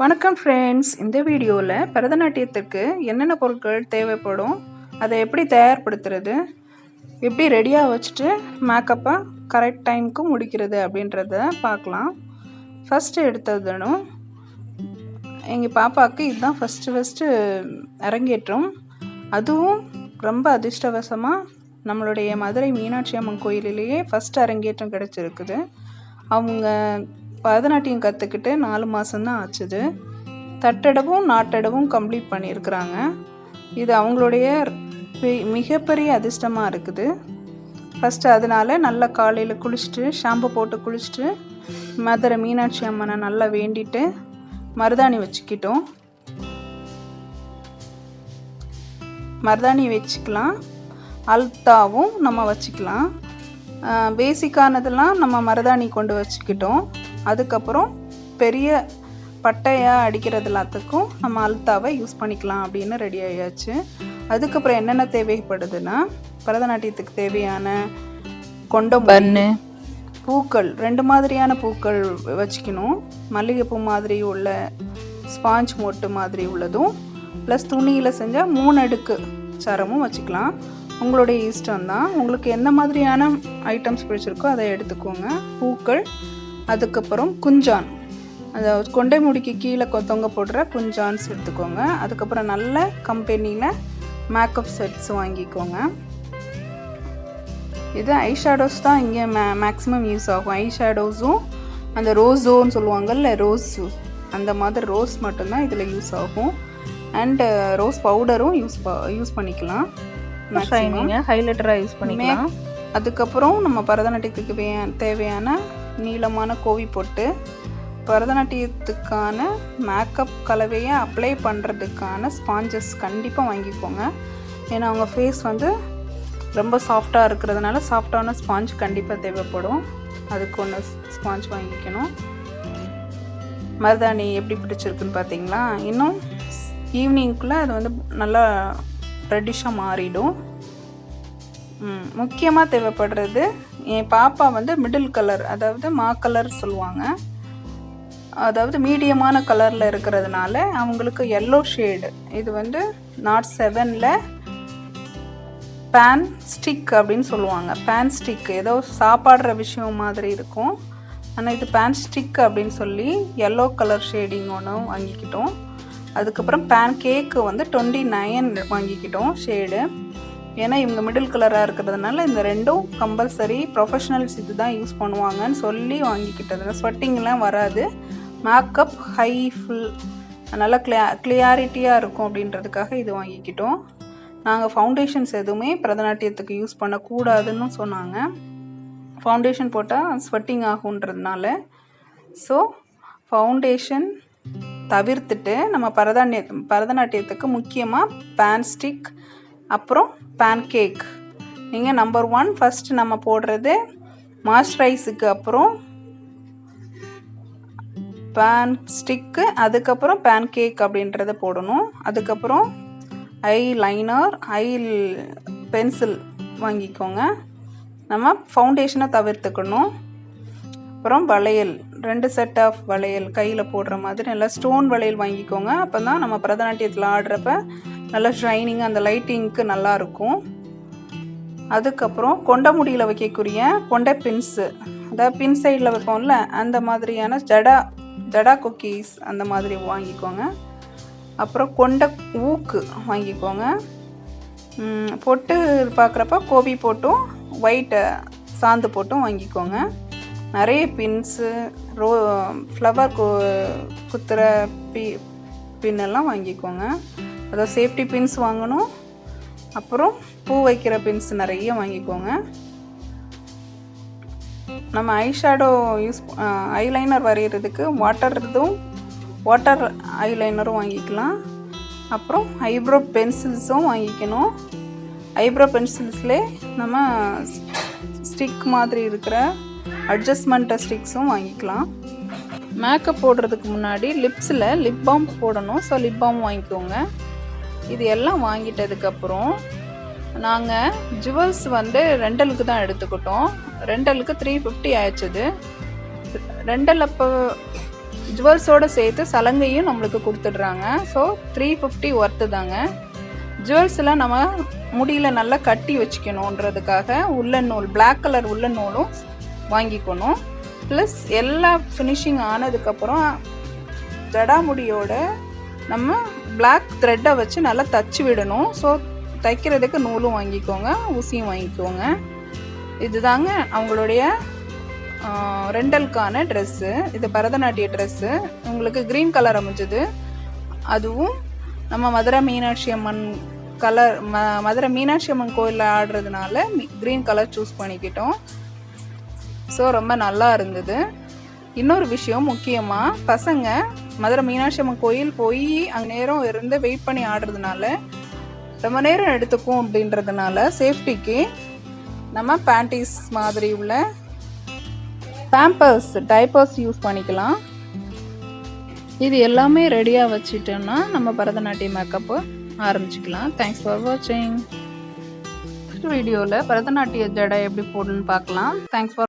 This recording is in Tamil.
வணக்கம் ஃப்ரெண்ட்ஸ் இந்த வீடியோவில் பரதநாட்டியத்துக்கு என்னென்ன பொருட்கள் தேவைப்படும் அதை எப்படி தயார்படுத்துறது எப்படி ரெடியாக வச்சுட்டு மேக்கப்பை கரெக்ட் டைமுக்கு முடிக்கிறது அப்படின்றத பார்க்கலாம். ஃபஸ்ட்டு எடுத்ததுனும் எங்கள் பாப்பாவுக்கு இதுதான் ஃபஸ்ட்டு ஃபஸ்ட்டு அரங்கேற்றம். அதுவும் ரொம்ப அதிர்ஷ்டவசமாக நம்மளுடைய மதுரை மீனாட்சி அம்மன் கோயிலிலேயே ஃபஸ்ட் அரங்கேற்றம் கிடச்சிருக்குது. அவங்க பரதநாட்டியம் கற்றுக்கிட்டு நாலு மாதம்தான் ஆச்சுது. தட்டடவும் நாட்டடவும் கம்ப்ளீட் பண்ணியிருக்கிறாங்க. இது அவங்களுடைய மிகப்பெரிய அதிர்ஷ்டமாக இருக்குது. ஃபஸ்ட்டு அதனால நல்லா காலையில் குளிச்சுட்டு ஷாம்பு போட்டு குளிச்சுட்டு மதுரை மீனாட்சி அம்மனை நல்லா வேண்டிட்டு மருதாணி வச்சுக்கிட்டோம். மருதாணி வச்சுக்கலாம். அல்தாவும் நம்ம வச்சுக்கலாம். பேசிக்கானதெல்லாம் நம்ம மருதாணி கொண்டு வச்சுக்கிட்டோம். அதுக்கப்புறம் பெரிய பட்டையாக அடிக்கிறது எல்லாத்துக்கும் நம்ம அல்தாவை யூஸ் பண்ணிக்கலாம் அப்படின்னு ரெடி ஆயாச்சு. அதுக்கப்புறம் என்னென்ன தேவைப்படுதுன்னா பரதநாட்டியத்துக்கு தேவையான கொண்டம் பன்னு. பூக்கள் ரெண்டு மாதிரியான பூக்கள் வச்சுக்கணும். மல்லிகைப்பூ மாதிரி உள்ள ஸ்பாஞ்ச் மொட்டு மாதிரி உள்ளதும் ப்ளஸ் துணியில் செஞ்சால் மூணு அடுக்கு சரமும் வச்சுக்கலாம். உங்களுடைய இஷ்டம் தான் உங்களுக்கு எந்த மாதிரியான ஐட்டம்ஸ் பிடிச்சிருக்கோ அதை எடுத்துக்கோங்க. பூக்கள் அதுக்கப்புறம் குஞ்சான். அதாவது கொண்டை முடிக்கு கீழே தொங்க போடுற குஞ்சான்ஸ் எடுத்துக்கோங்க. அதுக்கப்புறம் நல்ல கம்பெனியில் மேக்கப் செட்ஸ் வாங்கிக்கோங்க. இது ஐ ஷேடோஸ் தான் இங்கே மே மேக்ஸிமம் யூஸ் ஆகும். ஐ ஷேடோஸும் அந்த ரோஸோன்னு சொல்லுவாங்கல்ல ரோஸ் அந்த மாதிரி ரோஸ் மட்டும்தான் இதில் யூஸ் ஆகும். அண்டு ரோஸ் பவுடரும் யூஸ் யூஸ் பண்ணிக்கலாம். Maximum. ஷைனிங்க ஹைலைட்டராக யூஸ் பண்ணிக்கலாம். அதுக்கப்புறம் நம்ம பரதநாட்டியத்துக்கு தேவையான நீளமான கோவி போட்டு பரதநாட்டியத்துக்கான மேக்கப் கலவையை அப்ளை பண்ணுறதுக்கான ஸ்பாஞ்சஸ் கண்டிப்பாக வாங்கிக்கோங்க. ஏன்னா அவங்க ஃபேஸ் வந்து ரொம்ப சாஃப்டாக இருக்கிறதுனால சாஃப்டான ஸ்பாஞ்ச் கண்டிப்பாக தேவைப்படும். அதுக்கு ஒன்று ஸ்பாஞ்ச் வாங்கிக்கணும். மருதாணி எப்படி பிடிச்சிருக்குன்னு பார்த்தீங்களா இன்னும் ஈவினிங்குள்ளே அது வந்து நல்லா ரெட்டிஷாக மாறிடும். முக்கியமாக தேவைப்படுறது என் பாப்பா வந்து மிடில் கலர் அதாவது மா கலர் சொல்லுவாங்க. அதாவது மீடியமான கலரில் இருக்கிறதுனால அவங்களுக்கு எல்லோ ஷேடு இது வந்து நாட் செவனில் பேன் ஸ்டிக் அப்படின்னு சொல்லுவாங்க. பேன் ஸ்டிக் ஏதோ சாப்பாடுற விஷயம் மாதிரி இருக்கும். ஆனால் இது பேன் ஸ்டிக் அப்படின்னு சொல்லி எல்லோ கலர் ஷேடிங் ஒன்று வாங்கிக்கிட்டோம். அதுக்கப்புறம் பேன் கேக்கு வந்து டுவெண்ட்டி நைன் வாங்கிக்கிட்டோம் ஷேடு ஏன்னா இவங்க மிடில் கலராக இருக்கிறதுனால இந்த ரெண்டும் கம்பல்சரி ப்ரொஃபஷனல்ஸ் இது தான் யூஸ் பண்ணுவாங்கன்னு சொல்லி வாங்கிக்கிட்டது. ஸ்வெட்டிங்லாம் வராது. மேக்கப் ஹை ஃபுல் நல்லா கிளியா கிளியாரிட்டியாக இருக்கும் அப்படின்றதுக்காக இது வாங்கிக்கிட்டோம். நாங்கள் ஃபவுண்டேஷன்ஸ் எதுவுமே பரதநாட்டியத்துக்கு யூஸ் பண்ணக்கூடாதுன்னு சொன்னாங்க. ஃபவுண்டேஷன் போட்டால் ஸ்வெட்டிங் ஆகுன்றதுனால. ஸோ ஃபவுண்டேஷன் தவிர்த்துட்டு நம்ம பரதநாட்டிய பரதநாட்டியத்துக்கு முக்கியமாக பேன் ஸ்டிக் அப்புறம் பேன் கேக் நீங்கள் நம்பர் ஒன் ஃபஸ்ட்டு நம்ம போடுறது மாய்ஸ்சரைஸுக்கு அப்புறம் பேன் ஸ்டிக்கு அதுக்கப்புறம் பேன் கேக் அப்படின்றத போடணும். அதுக்கப்புறம் ஐ லைனர் ஐ பென்சில் வாங்கிக்கோங்க. நம்ம ஃபவுண்டேஷனை தவிர்த்துக்கணும். அப்புறம் வளையல் ரெண்டு செட் ஆஃப் வளையல் கையில் போடுற மாதிரி நல்லா ஸ்டோன் வளையல் வாங்கிக்கோங்க. அப்போ தான் நம்ம பரதநாட்டியத்தில் ஆடுறப்ப நல்லா ஷைனிங் அந்த லைட்டிங்க்கு நல்லாயிருக்கும் அதுக்கப்புறம் கொண்ட முடியில் வைக்கக்கூடிய கொண்டை பின்ஸு அதாவது பின் சைடில் வைப்போம்ல அந்த மாதிரியான ஜடா ஜடா குக்கீஸ் அந்த மாதிரி வாங்கிக்கோங்க. அப்புறம் கொண்ட ஊக்கு வாங்கிக்கோங்க. பொட்டு பார்க்குறப்ப கோபி போட்டும் ஒயிட்டை சாந்து போட்டும் வாங்கிக்கோங்க. நிறைய பின்ஸு ரோ ஃப்ளவர் கு குத்துற பி பின்னெல்லாம் வாங்கிக்கோங்க. அதாவது சேஃப்டி பின்ஸ் வாங்கணும். அப்புறம் பூ வைக்கிற பின்ஸ் நிறைய வாங்கிக்கோங்க. நம்ம ஐஷேடோ யூஸ் ஐலைனர் வரைகிறதுக்கு வாட்டர் இதுவும் வாட்டர் ஐலைனரும் வாங்கிக்கலாம். அப்புறம் ஐப்ரோ பென்சில்ஸும் வாங்கிக்கணும். ஐப்ரோ பென்சில்ஸ்லே நம்ம ஸ்டிக் மாதிரி இருக்கிற அட்ஜஸ்ட்மெண்ட் ஸ்டிக்ஸும் வாங்கிக்கலாம். மேக்கப் போடுறதுக்கு முன்னாடி லிப்ஸில் லிப் பாம் போடணும். ஸோ லிப் பாம் வாங்கிக்கோங்க. இது எல்லாம் வாங்கிட்டதுக்கப்புறம் நாங்கள் ஜுவல்ஸ் வந்து ரெண்டலுக்கு தான் எடுத்துக்கிட்டோம். ரெண்டலுக்கு த்ரீ ஃபிஃப்டி ஆயிடுச்சுது. ரெண்டல் அப்போ ஜுவல்ஸோடு சேர்த்து சலங்கையும் நம்மளுக்கு கொடுத்துடுறாங்க. ஸோ த்ரீ ஃபிஃப்டி ஒர்த்து தாங்க. ஜுவல்ஸ்லாம் நம்ம முடியில் நல்லா கட்டி வச்சுக்கணுன்றதுக்காக உள்ள நூல் பிளாக் கலர் உள்ள நூலும் வாங்கிக்கணும். ப்ளஸ் எல்லா ஃபினிஷிங் ஆனதுக்கப்புறம் ஜடாமுடியோட நம்ம பிளாக் த்ரெட்டை வச்சு நல்லா தச்சு விடணும். ஸோ தைக்கிறதுக்கு நூலும் வாங்கிக்கோங்க ஊசியும் வாங்கிக்கோங்க. இதுதாங்க அவங்களுடைய ரெண்டலுக்கான ட்ரெஸ்ஸு இது பரதநாட்டிய ட்ரெஸ்ஸு உங்களுக்கு க்ரீன் கலர் அமைஞ்சது. அதுவும் நம்ம மதுரை மீனாட்சி அம்மன் கலர் ம மதுரை மீனாட்சி அம்மன் கோயிலில் ஆடுறதுனால க்ரீன் கலர் சூஸ் பண்ணிக்கிட்டோம். ஸோ ரொம்ப நல்லா இருந்தது. இன்னொரு விஷயம் முக்கியமாக பசங்க மதுரை மீனாட்சி அம்மன் கோயில் போய் அங்கே நேரம் இருந்து வெயிட் பண்ணி ஆடுறதுனால ரொம்ப நேரம் எடுத்துக்கும் அப்படின்றதுனால சேஃப்டிக்கு நம்ம பேண்டீஸ் மாதிரி உள்ள பேம்பர்ஸ் டைப்பர்ஸ் யூஸ் பண்ணிக்கலாம். இது எல்லாமே ரெடியாக வச்சுட்டோம்னா நம்ம பரதநாட்டிய மேக்கப்பு ஆரம்பிச்சுக்கலாம். தேங்க்ஸ் ஃபார் வாட்சிங் நெக்ஸ்ட் வீடியோவில் பரதநாட்டிய ஜடை எப்படி போடணும்னு பார்க்கலாம். Thanks for